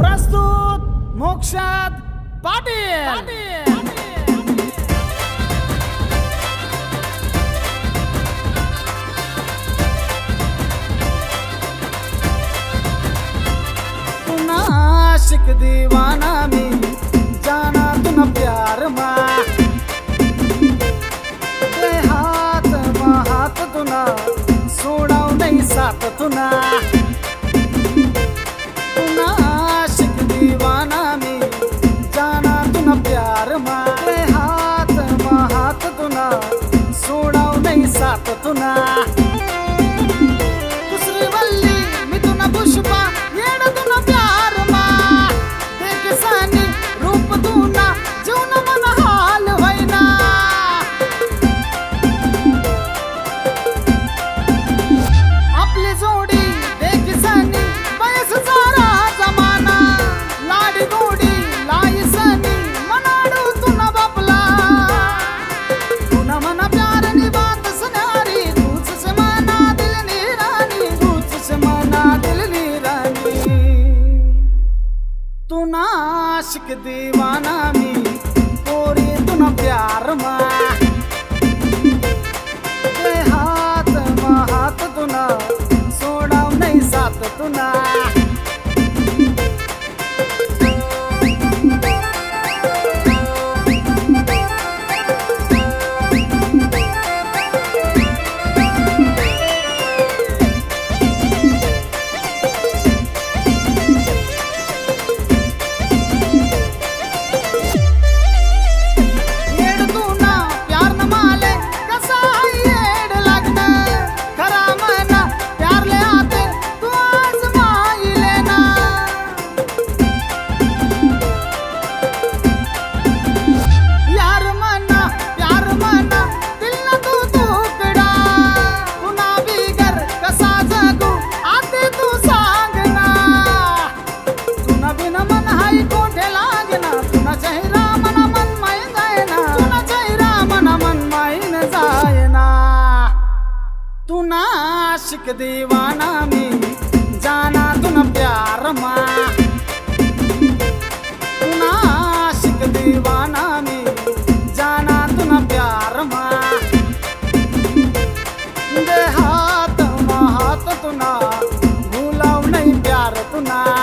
પ્રસ્તુત મોક્ષાદ પાટીલ. નાશિક દીવાના না तू ना आशिक दीवाना मी पोरी तू ना प्यार मा। हात मा हात ना सोडाव नाही साथ तुना। लायक दीवाना मी जाना तुन प्यार मा। नाशिक दीवाना मी जाना तुन प्यार मा। देहात महात तुना भुलाव नाही प्यार तुना।